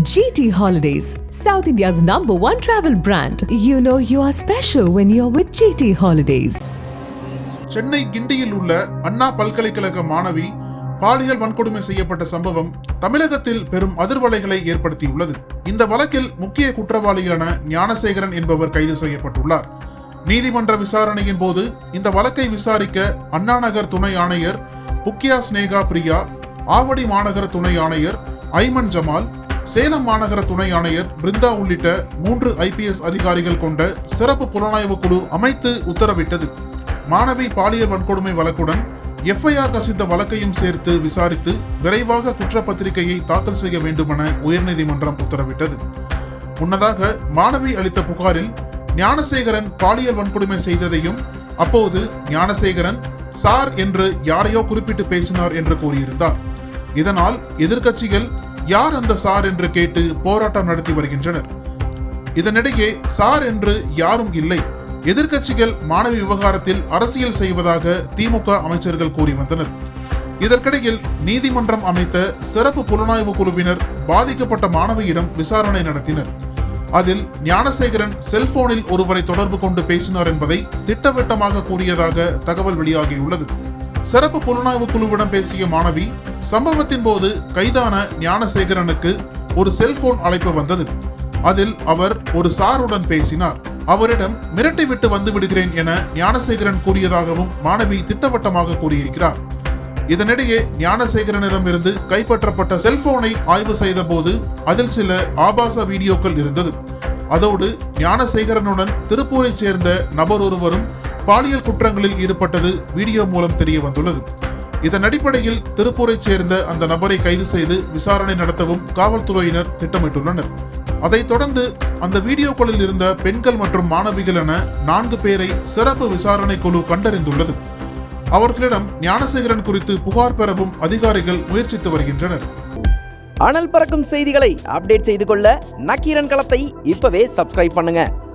GT Holidays, South India's number one travel brand. You know you are special when you're with GT Holidays. Chennai கிண்டியில் உள்ள அண்ணா பல்கலைக்கழக மாணவி பாலியல் வன்கொடுமை செய்யப்பட்ட சம்பவம் தமிழகத்தில் பெரும் அதிர்வலைகளை ஏற்படுத்தியுள்ளது இந்த வழக்கில் முக்கிய குற்றவாளியான ஞானசேகரன் என்பவர் கைது செய்யப்பட்டுள்ளார் நீதிமன்ற விசாரணையின் போது இந்த வழக்கை விசாரிக்க அண்ணாநகர் துணை ஆணையர் புக்கியா ஸ்னேகா பிரியா ஆவடி மாநகர துணை ஆணையர் ஐமன் ஜமால் சேலம் மாநகர துணை ஆணையர் பிருந்தா உள்ளிட்ட மூன்று ஐபிஎஸ் அதிகாரிகள் கொண்ட சிறப்பு புலனாய்வு குழு அமைத்து உத்தரவிட்டது. மாணவி பாலியல் வன்கொடுமை வழக்குடன் எஃப்ஐஆர் கசிந்த வழக்கையும் சேர்த்து விசாரித்து விரைவாக குற்றப்பத்திரிகையை தாக்கல் செய்ய வேண்டுமென உயர்நீதிமன்றம் உத்தரவிட்டது. முன்னதாக மாணவி அளித்த புகாரில் ஞானசேகரன் பாலியல் வன்கொடுமை செய்ததையும் அப்போது ஞானசேகரன் சார் என்று யாரையோ குறிப்பிட்டு பேசினார் என்று கூறியிருந்தார். இதனால் எதிர்க்கட்சிகள் யார் அந்த சார் என்று கேட்டு போராட்டம் நடத்தி வருகின்றனர். இதனிடையே சார் என்று யாரும் இல்லை. எதிர்க்கட்சிகள் மாணவி விவகாரத்தில் அரசியல் செய்வதாக திமுக அமைச்சர்கள் கூறி வந்தனர். இதற்கிடையில் நீதிமன்றம் அமைத்த சிறப்பு புலனாய்வு குழுவினர் பாதிக்கப்பட்ட மாணவியிடம் விசாரணை நடத்தினர். அதில் ஞானசேகரன் செல்போனில் ஒருவரை தொடர்பு கொண்டு பேசினார் என்பதை திட்டவட்டமாக கூறியதாக தகவல் வெளியாகியுள்ளது. சிறப்பு புலனாய்வு குழுவிடம் பேசிய மாணவி சம்பவத்தின் போது கைதான ஞானசேகரனுக்கு ஒரு செல்போன் அழைப்பு வந்தது. அதில் அவர் ஒரு சாருடன் பேசினார். அவரிடம் மிரட்டி விட்டு வந்து விடுகிறேன் என ஞானசேகரன் கூறியதாகவும் மாணவி திட்டவட்டமாக கூறியிருக்கிறார். இதனிடையே ஞானசேகரனிடமிருந்து கைப்பற்றப்பட்ட செல்போனை ஆய்வு செய்த போது அதில் சில ஆபாச வீடியோக்கள் இருந்தது. அதோடு ஞானசேகரனுடன் திருப்பூரைச் சேர்ந்த நபர் ஒருவரும் பாலியல் குற்றங்களில் ஈடுபட்டது வீடியோ மூலம் தெரிய வந்துள்ளது. இதன் அடிப்படையில் திருப்பூரைச் சேர்ந்த அந்த நபரை கைது செய்து விசாரணை நடத்தவும் காவல்துறையினர் திட்டமிட்டுள்ளனர். அதைத் தொடர்ந்து அந்த வீடியோக்களில் இருந்த பெண்கள் மற்றும் மாணவிகள் என நான்கு பேரை சிறப்பு விசாரணை குழு கண்டறிந்துள்ளது. அவர்களிடம் ஞானசேகரன் குறித்து புகார் பெறவும் அதிகாரிகள் முயற்சித்து வருகின்றனர். அனல் பறக்கும் செய்திகளை அப்டேட் செய்து கொள்ள நக்கீரன் களத்தை இப்பவே சப்ஸ்கிரைப் பண்ணுங்க.